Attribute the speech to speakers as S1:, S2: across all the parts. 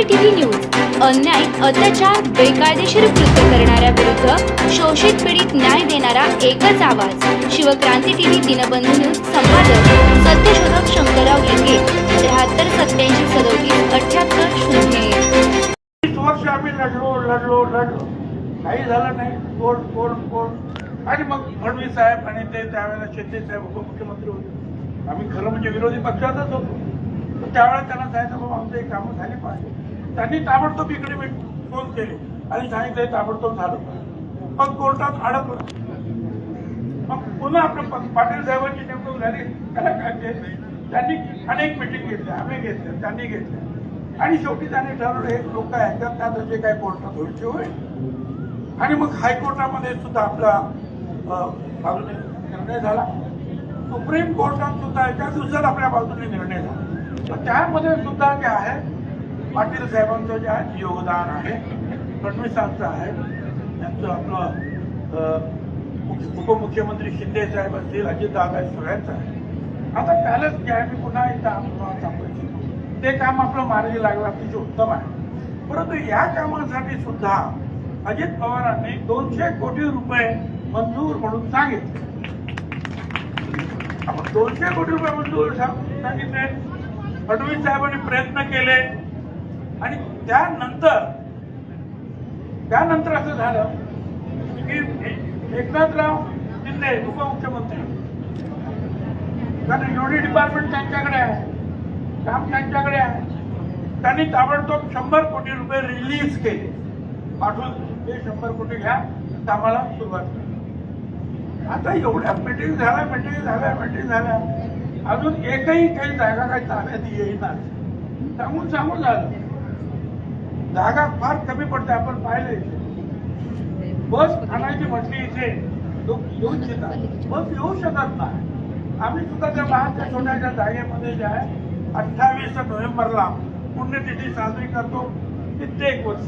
S1: CCTV news अन्याय अत्याचार बेकायदेशीर कृत्य करणाऱ्या विरुद्ध शोषित पीडित न्याय देणारा एकच आवाज. शिवक्रांती टीव्ही दिनबंधू न्यूज संपादक सत्यशोधक शंकरराव लिंगे त्र्याहत्तर सत्याऐंशी सदोतीस अठ्याहत्तर शून्य एक.
S2: वर्ष आम्ही लढलो लढलो लढलो. काही झालं नाही. कोण कोण कोण? आणि मग फडणवीस साहेब आणि ते त्यावेळेला शिंदे साहेब उपमुख्यमंत्री होते. आम्ही खरं म्हणजे विरोधी पक्षातच होतो. त्यावेळेला त्यांना जायचं बाबा आमचं हे कामं झाली पाहिजे. त्यांनी ताबडतोब इकडे मी फोन केले आणि सांगितलं ताबडतोब झालं. मग कोर्टात अडकलं मग पुन्हा आपलं पाटील साहेबांची नेमणूक झाली. त्याला काय ते त्यांनी अनेक मिटिंग घेतल्या आम्ही घेतल्या त्यांनी घेतल्या. आणि शेवटी त्यांनी ठरवलं हे लोक ऐकतात त्या जे काही कोर्टात होईल ते होईल. आणि मग हायकोर्टामध्ये सुद्धा आपला बाजूने निर्णय झाला. सुप्रीम कोर्टात सुद्धा एका दिवसात आपल्या बाजूने निर्णय झाला. तर त्यामध्ये सुद्धा जे आहे पाटील साहेबांचं जे आहे योगदान आहे फडणवीसांचं आहे. त्यांचं आपलं मुख्य- उपमुख्यमंत्री शिंदे साहेब असतील अजितदादा सगळ्यांचं आहे. आता कालच जे आहे मी पुन्हा एकदा सांगू इच्छितो. ते काम आपलं मार्गी लागलं अतिशय उत्तम आहे. परंतु या कामासाठी सुद्धा अजित पवारांनी दोनशे कोटी रुपये मंजूर म्हणून सांगितले. आपण दोनशे कोटी रुपये मंजूर सांगितले. फडणवीस साहेबांनी प्रयत्न केले. आणि त्यानंतर त्यानंतर असं झालं की एकनाथराव शिंदे उपमुख्यमंत्री. कारण एवढी डिपार्टमेंट त्यांच्याकडे आहे. काम त्यांच्याकडे आहे. त्यांनी ताबडतोब शंभर कोटी रुपये रिलीज केले. पाठवून ते शंभर कोटी घ्या कामाला सुरुवात करा. आता एवढ्या मिटिंग झाल्या मिटिंग झाल्या मिटिंग झाल्या. अजून एकही काही जागा काही ताब्यात येईना सांगून सांगून झालं. जागा फार कमी पडते आपण पाहिले बस आणायची म्हटली इथे लोक येऊ शकतात बस येऊ शकत नाही. आम्ही सुद्धा त्या लहानच्या छोट्याच्या जागेमध्ये जे आहे अठ्ठावीस नोव्हेंबरला पुण्यतिथी साजरी करतो. कित्येक वर्ष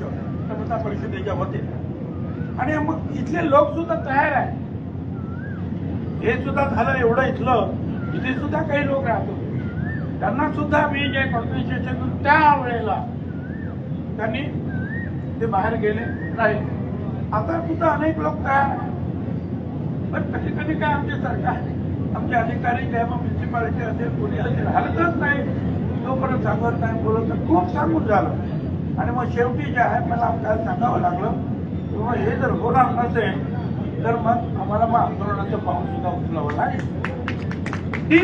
S2: समता परिषदेच्या वतीने. आणि मग इथले लोक सुद्धा तयार आहे हे सुद्धा झालं एवढं इथलं. इथे सुद्धा काही लोक राहतो त्यांना सुद्धा मी जे कॉन्फरन्सेशन त्या वेळेला त्यांनी ते बाहेर गेले राहिले आता सुद्धा अनेक लोक तयार आहेत पण कधी कधी काय आमचे सरकार आमचे अधिकारी काय मग म्युन्सिपालिटी असेल पोलीस असेल हलतच नाही. जोपर्यंत सांगत नाही बोलत खूप सांगून झालं. आणि मग शेवटी जे आहे मला आमच्याला सांगावं लागलं? किंवा हे जर होणार नसेल तर मग आम्हाला मग आंदोलनाचं पाऊल सुद्धा उचलावं लागेल. ही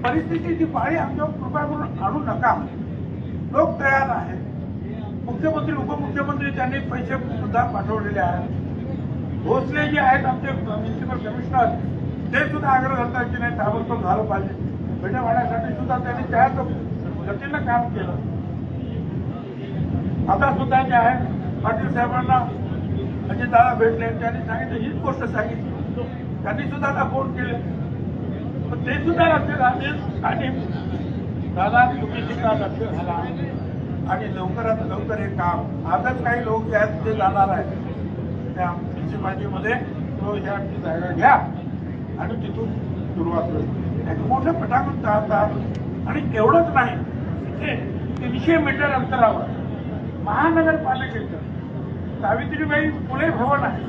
S2: परिस्थितीची पाळी आमच्यावर कृपा करून आणू नका. लोक तयार आहेत. मुख्यमंत्री उपमुख्यमंत्री त्यांनी पैसे सुद्धा पाठवलेले आहेत. भोसले जे आहेत आमचे म्युन्सिपल कमिशनर ते सुद्धा आग्रह धरतात की नाही ताबडतोब झालं पाहिजे. भेट्या वाढण्यासाठी सुद्धा त्यांनी त्याच गतीनं काम केलं. आता सुद्धा जे आहे पाटील साहेबांना म्हणजे दादा भेटले त्यांनी सांगितलं हीच गोष्ट सांगितली. त्यांनी सुद्धा आता फोन केले. पण ते सुद्धा लक्ष घालतील आणि दादा तुम्ही सुद्धा लक्ष घाला आणि लवकरात लवकर हे काम. आजच काही लोक जे आहेत ते जाणार आहेत. त्या म्युन्सिपाल्टीमध्ये तो ह्या जागा घ्या आणि तिथून सुरुवात होईल एक मोठं पटाकून चालतात. आणि एवढंच नाही तिथे तीनशे मीटर अंतरावर महानगरपालिकेचं सावित्रीबाई फुले भवन आहे.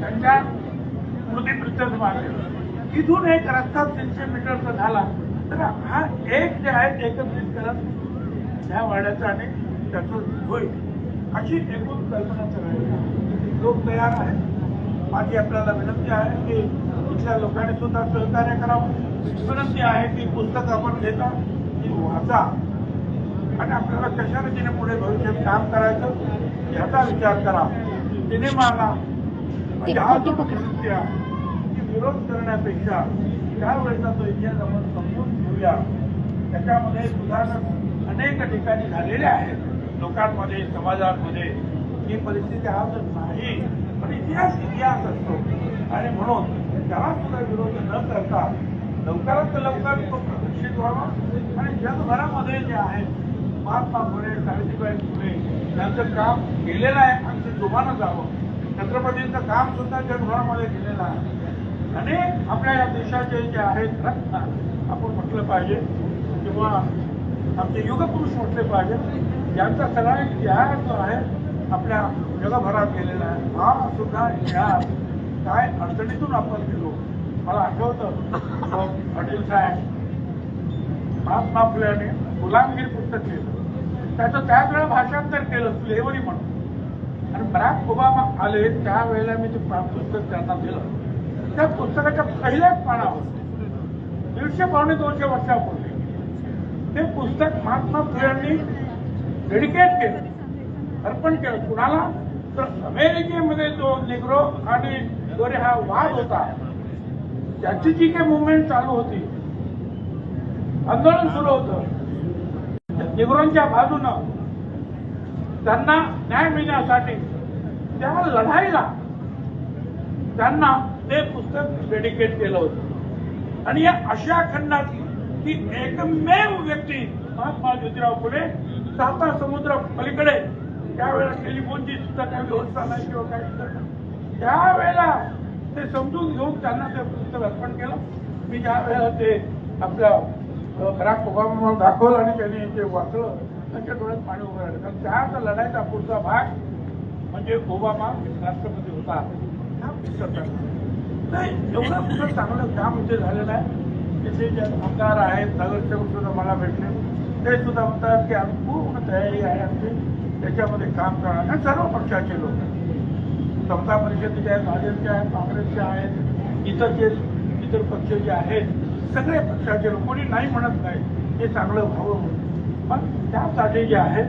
S2: त्यांच्या स्मृतीप्रित्यर्थ मागे तिथून एक रस्ता तीनशे मीटरचा झाला. तर हा एक जे आहे ते एकत्रित करत ह्या वाड्याचं आणि त्याचं होईल अशी एकूण कल्पना करायची लोक तयार आहेत. माझी आपल्याला विनंती आहे की इथल्या लोकांनी सुद्धा सहकार्य करावं. विनंती आहे की पुस्तक आपण घेता ती वाचा. आणि आपल्याला कशा रीतीने पुढे भविष्यात काम करायचं याचा विचार करा. सिनेमाला म्हणजे हा जो विनंती आहे की विरोध करण्यापेक्षा त्यावेळेचा तो इतिहास आपण समजून घेऊया. त्याच्यामध्ये सुधारणा अनेक ठिकाणी झालेल्या आहेत. लोकांमध्ये समाजामध्ये ही परिस्थिती आज नाही पण इतिहास इतिहास असतो. आणि म्हणून त्याला सुद्धा विरोध न करता लवकरात लवकर तो प्रदर्शित व्हावा. आणि जगभरामध्ये जे आहे महात्मा फुले सावित्रीबाई फुले यांचं काम केलेलं आहे. आणि ते जोमानं जावं. छत्रपतींचं काम सुद्धा जगभरामध्ये केलेलं आहे. अनेक आपल्या या देशाचे जे आहेत रत्न आपण म्हटलं पाहिजे. किंवा आमचे युगपुरुष म्हटले पाहिजे. यांचा सगळा इतिहास जो आहे आपल्या जगभरात गेलेला आहे. हा सुद्धा इतिहास काय अडचणीतून आपण गेलो मला आठवतं. अ, साहेब महात्मा फुल्याने गुलामगिरी पुस्तक लिहिलं त्याचं त्याच वेळेला भाषांतर केलं स्लेवरी म्हणून. आणि बराक ओबामा आले त्यावेळेला मी ते पुस्तक त्यांना दिलं. त्या पुस्तकाच्या पहिल्याच पानावर दीडशे पावणे दोनशे वर्षापूर्वी ते पुस्तक महात्मा फुल्यांनी डेडिकेट केलं अर्पण केलं. कुणाला? तर अमेरिकेमध्ये जो निग्रो आणि गोरे हा वाद होता त्याची जी काही मुवमेंट चालू होती आंदोलन सुरू होतं. निग्रोंच्या बाजूनं त्यांना न्याय मिळण्यासाठी त्या लढाईला त्यांना ते पुस्तक डेडिकेट केलं होतं. आणि या अशा खंडातली ती एकमेव व्यक्ती महात्मा ज्योतिराव फुले साता समुद्र पलीकडे. त्यावेळेला टेलिफोनची सुद्धा काही व्यवस्था नाही किंवा काही त्यावेळेला ते समजून घेऊन त्यांना ते पुस्तक अर्पण केलं. मी ज्या वेळेला ते आपल्या बराक ओबामा दाखवलं आणि त्यांनी ते वाचलं त्यांच्या डोळ्यात पाणी उभं राहिलं. कारण त्याच लढाईचा पुढचा भाग म्हणजे ओबामा राष्ट्रपती होता. हा पुस्तक एवढं पुस्तक चांगलं काम इथे झालेलं आहे. तिथे जे आमदार आहेत नगरसेवक सुद्धा मला भेटले. ते सुद्धा म्हणतात की आम्ही पूर्ण तयारी आहे आमची. त्याच्यामध्ये काम करणार. आणि सर्व पक्षाचे लोक. समता परिषदेचे आहेत भाजपचे आहेत काँग्रेसचे आहेत इतर जे इतर पक्ष जे आहेत सगळे पक्षाचे लोक. कोणी नाही म्हणत नाही हे चांगलं व्हावं म्हणून. पण त्यासाठी जे आहे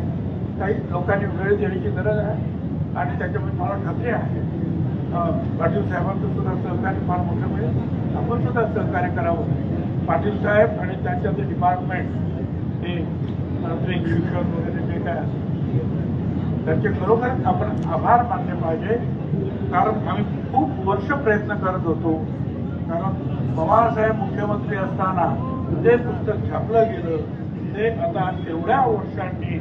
S2: काही लोकांनी वेळ देण्याची गरज आहे. आणि त्याच्यामध्ये मला खात्री आहे. पाटील साहेबांचं सुद्धा सहकार्य फार मोठं मिळेल. आपण सुद्धा सहकार्य करावं. पाटील साहेब आणि त्यांच्या ते डिपार्टमेंट ते तांत्रिक शिक्षण वगैरे जे काय असेल त्यांचे खरोखर आपण आभार मानले पाहिजे. कारण आम्ही खूप वर्ष प्रयत्न करत होतो. कारण पवारसाहेब मुख्यमंत्री असताना जे पुस्तक छापलं गेलं ते आता एवढ्या वर्षांनी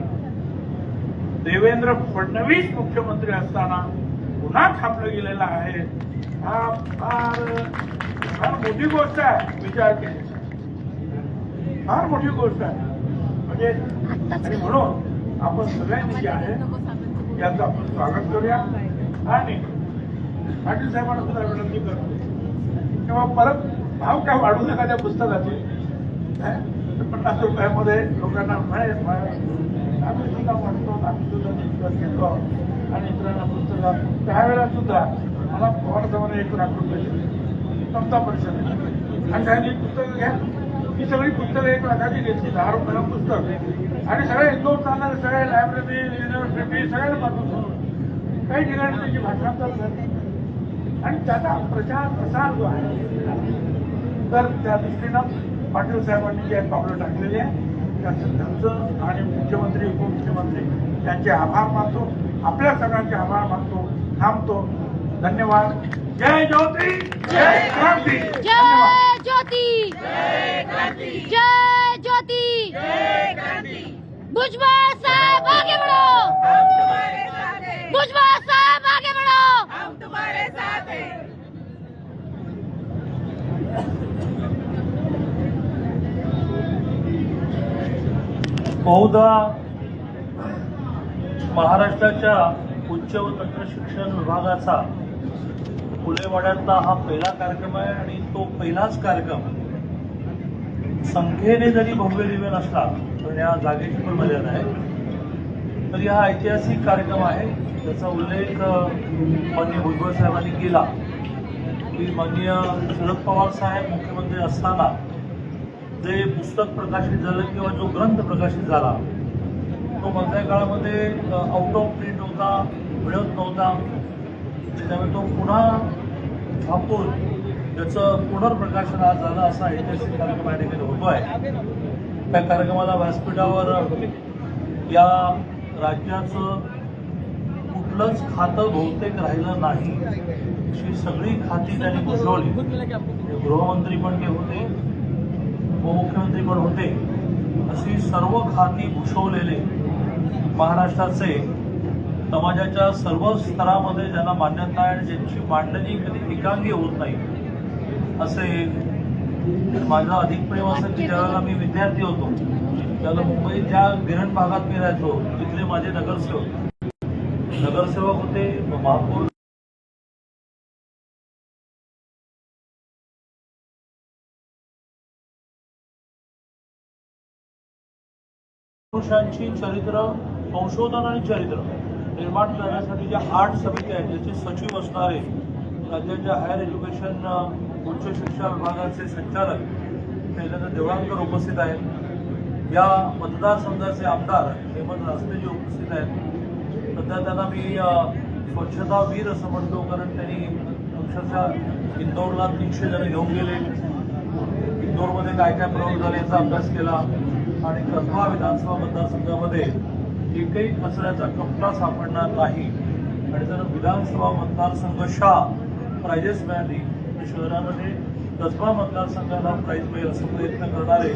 S2: देवेंद्र फडणवीस मुख्यमंत्री असताना पुन्हा छापलं गेलेलं आहे. हा फार फार मोठी गोष्ट आहे विचार केली फार मोठी गोष्ट आहे. म्हणजे आणि म्हणून आपण सगळ्यांनी जे आहे याचं आपण स्वागत करूया. आणि पाटील साहेबांना सुद्धा विनंती करतो किंवा परत भाव काय वाढू नका त्या पुस्तकाचे पन्नास रुपयामध्ये लोकांना मिळेल मिळेल. आम्ही सुद्धा म्हणतो आम्ही सुद्धा पुस्तक घेतो. आणि इतरांना पुस्तकं त्यावेळेला सुद्धा मला पवार साहेबांना एक लाख रुपये. समता परिषद आणि त्यांनी पुस्तकं घ्या. ही सगळी पुस्तकं एक लाखाची घेतली दहा रुपयाला पुस्तक. आणि सगळे हिंदुस्थानाला सगळे लायब्ररी युनिव्हर्सिटी सगळ्यांना पाठवतो काही ठिकाणी त्याची भाषांतर झाली आणि त्याचा प्रचार प्रसार जो आहे तर त्या दृष्टीनं पाटील साहेबांनी जे पावलं टाकलेली आहे त्याचं त्यांचं आणि मुख्यमंत्री उपमुख्यमंत्री यांचे आभार मानतो आपल्या सगळ्यांचे आभार मानतो थांबतो. धन्यवाद। जय ज्योती जय क्रांती। धन्यवाद
S1: जय ज्योती। जय ज्योती। भुजबळ साहेब आगे बढ़ो। भुजबळ साहेब आगे बढ़ो।
S3: बहुधा महाराष्ट्राच्या उच्च व तंत्र शिक्षण विभागाचा फुलेवाड्यातला हा पहिला कार्यक्रम आहे आणि तो पहिलाच कार्यक्रम संख्येने जरी भव्य दिव्य नसला तर या जागेची पण मर्यादा आहे. तर हा ऐतिहासिक कार्यक्रम आहे. त्याचा उल्लेख माननीय भुजबळ साहेबांनी केला. की माननीय शरद पवार साहेब मुख्यमंत्री असताना जे पुस्तक प्रकाशित झालं किंवा जो ग्रंथ प्रकाशित झाला तो मधल्या काळामध्ये आउट ऑफ प्रिंट होता मिळत नव्हता. त्याच्यामुळे तो पुन्हा थांबून त्याचं पुनर्प्रकाशन आज झालं असा ऐतिहासिक कार्यक्रम या ठिकाणी होतो आहे त्या कार्यक्रमाला व्यासपीठावर या राज्याचं कुठलंच खातं बहुतेक राहिलं नाही. अशी सगळी खाती त्यांनी घुसवली गृहमंत्री पण ते होते उपमुख्यमंत्री पण होते. अशी सर्व खाती भूषवलेले महाराष्ट्राचे समाजाच्या सर्व स्तरामध्ये ज्यांना मान्यता आहे आणि ज्यांची मांडणी कधी एकांगी होत नाही असे माझं अधिक प्रेम असं की ज्यावेळेला मी विद्यार्थी होतो त्याला मुंबईत ज्या गिरण भागात मी राहायचो तिथले माझे नगरसेवक. नगरसेवक होते महापौर पुरुषांची चरित्र संशोधन आणि चरित्र. निर्माण करण्यासाठी ज्या आठ समित्या आहेत ज्याचे सचिव असणारे राज्याच्या हायर एज्युकेशन उच्च शिक्षा विभागाचे संचालक शैलेंद्र देवळांकर उपस्थित आहेत. या मतदारसंघाचे आमदार हेमंत रासने जे उपस्थित आहेत. सध्या त्यांना मी स्वच्छता वीर असं म्हणतो कारण त्यांनी अक्षरशः इंदौरला तीनशे जण घेऊन गेले. इंदौरमध्ये काय काय प्रयोग झाले याचा अभ्यास केला. आणि कसबा विधानसभा मतदारसंघामध्ये एकही कचऱ्याचा कपडा सापडणार नाही. आणि जर विधानसभा मतदारसंघ शाह प्राइजेस मिळाली तर शहरामध्ये कसबा मतदारसंघाला प्राईज मिळेल असं प्रयत्न करणारे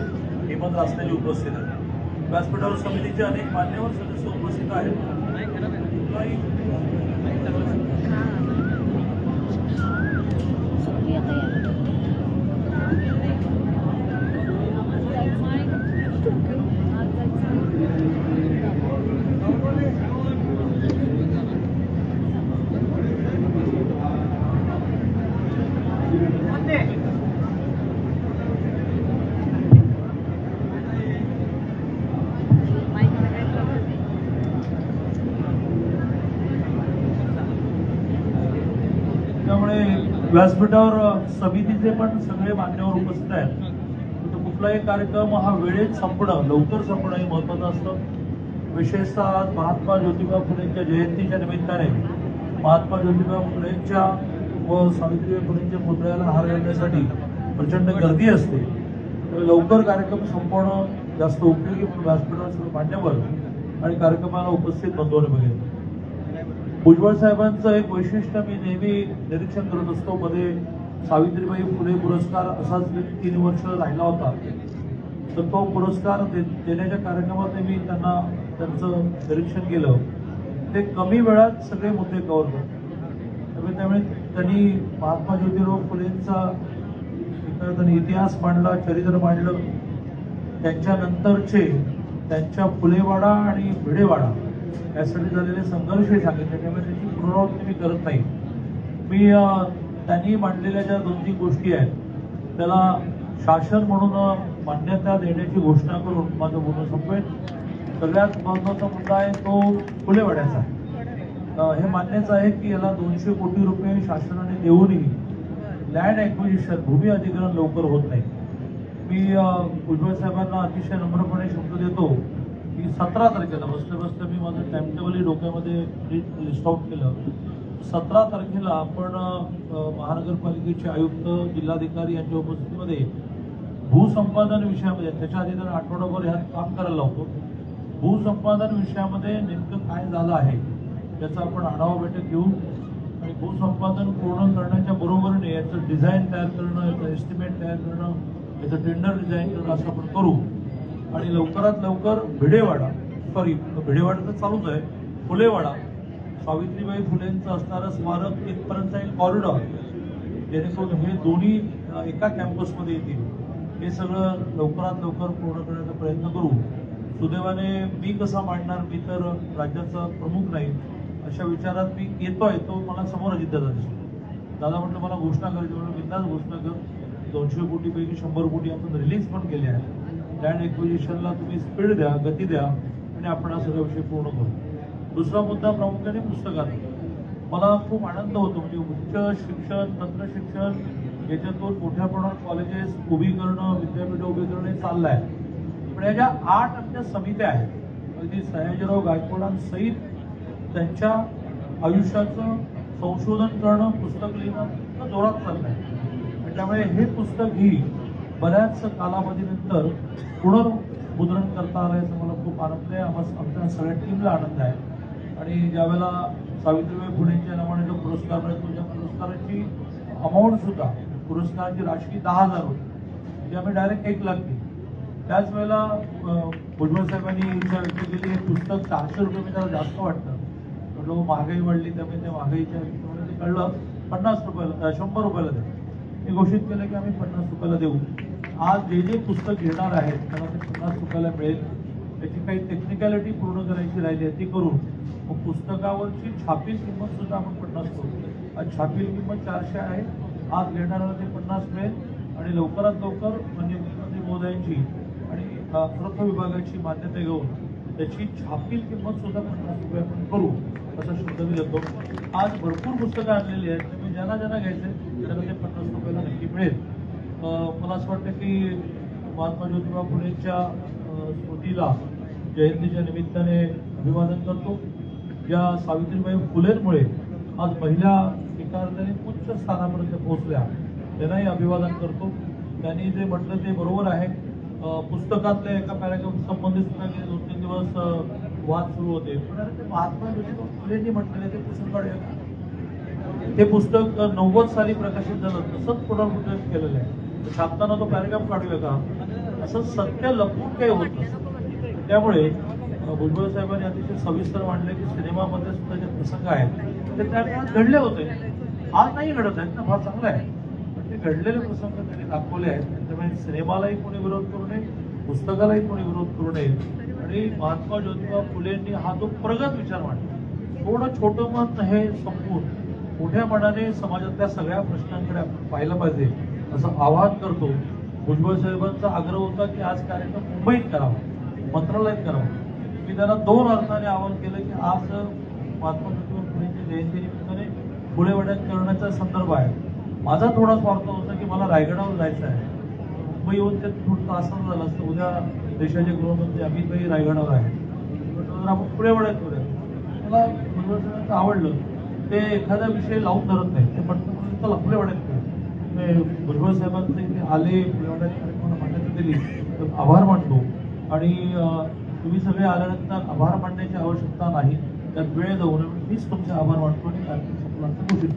S3: हेमंत रासनेजी उपस्थित आहेत. व्यासपीठावर समितीचे अनेक मान्यवर सदस्य उपस्थित आहेत काही त्यामुळे व्यासपीठावर समितीचे पण सगळे मान्यवर उपस्थित आहेत. तर कुठलाही कार्यक्रम हा वेळेत संपणं लवकर संपणं हे महत्वाचं असतं. विशेषतः आज महात्मा ज्योतिबा फुलेंच्या जयंतीच्या निमित्ताने महात्मा ज्योतिबा फुलेंच्या व सावित्रीबाई फुलेंच्या पुतळ्याला हार घालण्यासाठी प्रचंड गर्दी असते. लवकर कार्यक्रम संपवणं जास्त उपयोगी म्हणून व्यासपीठावर सगळे मान्यवर आणि कार्यक्रमाला उपस्थित बंधूंनी बघेल भुजबळ साहेबांचं एक वैशिष्ट्य मी नेहमी निरीक्षण करत असतो. मध्ये सावित्रीबाई फुले पुरस्कार असाच तीन वर्ष राहिला होता. तर तो पुरस्कार दे- देण्याच्या कार्यक्रमात मी त्यांना त्यांचं निरीक्षण केलं. ते कमी वेळात सगळे मुद्दे कव्हर करतात त्यामुळे त्यामुळे त्यांनी महात्मा ज्योतिराव फुलेंचा त्यांनी इतिहास मांडला चरित्र मांडलं. त्यांच्यानंतरचे त्यांच्या फुलेवाडा आणि भिडेवाडा. यासाठी झालेले संघर्ष हे सांगितले त्यामुळे त्याची पुनरावृत्ती मी करत नाही. मी त्यांनी मांडलेल्या ज्या दोन तीन गोष्टी आहेत त्याला शासन म्हणून मान्यता देण्याची घोषणा करून माझं बोलणं संपवेल सगळ्यात महत्त्वाचा मुद्दा आहे तो फुलेवाड्याचा हे मान्यच आहे की याला दोनशे कोटी रुपये शासनाने देऊनही लँड ॲक्विजिशन भूमी अधिग्रहण लवकर होत नाही. मी उज्ज्वल साहेबांना अतिशय नम्रपणे शब्द देतो. की सतरा तारखेला बसल्या बसल्या मी माझं टाइम टेबलही डोक्यामध्ये लिस्ट आउट केलं. सतरा तारखेला आपण महानगरपालिकेचे आयुक्त जिल्हाधिकारी यांच्या उपस्थितीमध्ये भूसंपादन विषयामध्ये त्याच्या आधी तर आठवडाभर ह्यात काम करायला लावतो भूसंपादन विषयामध्ये नेमकं काय झालं आहे याचा आपण आढावा बैठक घेऊ. आणि भूसंपादन पूर्ण करण्याच्या बरोबरीने याचं डिझाईन तयार करणं याचं एस्टिमेट तयार करणं याचं टेंडर डिझाईन करणं असं आपण करू. आणि लवकरात लवकर भिडेवाडा सॉरी भिडेवाडा तर चालूच आहे फुलेवाडा सावित्रीबाई फुलेंचं असणारं स्मारक इथपर्यंत एक कॉरिडॉर जेणेकरून हे दोन्ही एका कॅम्पसमध्ये येतील. हे सगळं लवकरात लवकर पूर्ण करण्याचा प्रयत्न करू. सुदैवाने मी कसा मांडणार मी तर राज्याचा प्रमुख नाही. अशा विचारात मी येतोय तो मला समोर अजितदादा दिसतो. दादा म्हटलं मला घोषणा करायची म्हणून बिंदास घोषणा कर दोनशे कोटीपैकी शंभर कोटी आपण रिलीज पण केले आहे लँड एक्विजिशनला तुम्ही स्पीड द्या गती द्या आणि आपण हा सगळा विषय पूर्ण करू. दुसरा मुद्दा प्रामुख्याने पुस्तकात. मला खूप आनंद होतो म्हणजे उच्च शिक्षण तंत्र शिक्षण याच्यातून मोठ्या प्रमाणात कॉलेजेस उभी करणं विद्यापीठ उभी करणं हे चाललं आहे पण या ज्या आठ आपल्या समित्या आहेत अगदी सयाजीराव गायकवाडांसहित त्यांच्या आयुष्याचं संशोधन करणं पुस्तक लिहिणं जोरात चाललं आहे त्यामुळे हे पुस्तक ही बऱ्याच कालावधीनंतर पुनर्मुद्रण करता आलं याचा मला खूप आनंद आहे. आम्हा आमच्या सगळ्या टीमला आनंद आहे. आणि ज्यावेळेला सावित्रीबाई फुलेंच्या नावाने जो पुरस्कार मिळतो त्या पुरस्काराची अमाऊंट सुद्धा पुरस्काराची राशी दहा हजार होती. ती आम्ही डायरेक्ट एक लाख दिली. त्याच वेळेला भुजबळ साहेबांनी इच्छा व्यक्त केली हे पुस्तक चारशे रुपये मी त्याला जास्त वाटतं. म्हटलं हो, महागाई वाढली त्यामुळे त्या महागाईच्या ते कळलं. पन्नास रुपयाला शंभर रुपयाला दे हे घोषित केलं की आम्ही पन्नास रुपयाला देऊ. आज जे जे पुस्तक घेणार आहेत त्यांना ते पन्नास रुपयाला मिळेल. त्याची काही टेक्निकॅलिटी पूर्ण करायची राहिली आहे ती करून. मग पुस्तकावरची छापील किंमत सुद्धा आपण पन्नास करू. आज छापील किंमत चारशे आहे. आज घेणाऱ्याला ते पन्नास मिळेल. आणि लवकरात लवकर म्हणजे मुख्यमंत्री महोदयांची आणि अर्थ विभागाची मान्यता घेऊन त्याची छापील किंमत सुद्धा पन्नास रुपये आपण करू असा शब्द मी देतो आज भरपूर पुस्तकं आणलेली आहेत. त्यामुळे ज्यांना ज्यांना घ्यायचे त्यांना ते पन्नास रुपयाला नक्की मिळेल. मला असं वाटतं की महात्मा ज्योतिबा फुलेंच्या स्मृतीला जयंतीच्या निमित्ताने अभिवादन करतो. या सावित्रीबाई फुलेंमुळे आज महिला एका अर्थाने उच्च स्थानापर्यंत पोहोचल्या. त्यांनाही अभिवादन करतो. त्यांनी जे म्हटलं ते बरोबर आहे. पुस्तकातल्या एका पॅराग्राफ संबंधित सुद्धा गेले दोन तीन दिवस वाद सुरू होते. ते महात्मा ज्योतिबा फुलेंनी म्हटलेले ते पुस्तक ते पुस्तक नव्वद साली प्रकाशित झालं. तसंच पुनर्मुद्रित केलेलं आहे. छापताना तो कार्यक्रम काढूया का असं सत्य लपवून काही होत नसतं. त्यामुळे भुजबळ साहेबांनी अतिशय सविस्तर मांडले की सिनेमामध्ये सुद्धा जे प्रसंग आहेत ते त्या काळात घडले होते. आज नाही घडत आहेत ना फार चांगलं आहे. पण ते घडलेले प्रसंग त्यांनी दाखवले आहेत. त्यामुळे सिनेमालाही कोणी विरोध करू नये पुस्तकालाही कोणी विरोध करू नये. आणि महात्मा ज्योतिबा फुलेंनी हा जो प्रगत विचार मांडला थोडं छोटं मत हे संपून मोठ्या मनाने समाजातल्या सगळ्या प्रश्नांकडे आपण पाहिलं पाहिजे. असं आवाहन करतो. भुजबळ साहेबांचा आग्रह होता की आज कार्यक्रम मुंबईत करावा मंत्रालयात करावा. मी त्यांना दोन अर्थाने आवाहन केलं की आज महात्मा ज्योतिबा फुलेंच्या पुढे वड्यात करण्याचा संदर्भ आहे. माझा थोडा स्वार्थ होता की मला रायगडावर जायचं आहे. मुंबई येऊन ते थोडं त्रासानं झालं असतं. उद्या देशाचे गृहमंत्री अमित भाई रायगडावर आहे म्हटलं जर आपण पुढे वड्यात करूया. मला भुजबळ साहेबांचं आवडलं. ते एखादा विषय लावून धरत नाही ते म्हटलं चला पुढे वड्यात ते भुजबळ साहेबांचे इथे आले पुढे मान्यता दिली. तर आभार मानतो. आणि तुम्ही सगळे आल्यानंतर आभार मानण्याची आवश्यकता नाही. त्यात वेळ जाऊ नये मीच तुमचे आभार मानतो आणि कार्यक्रम संपला. असं घोषित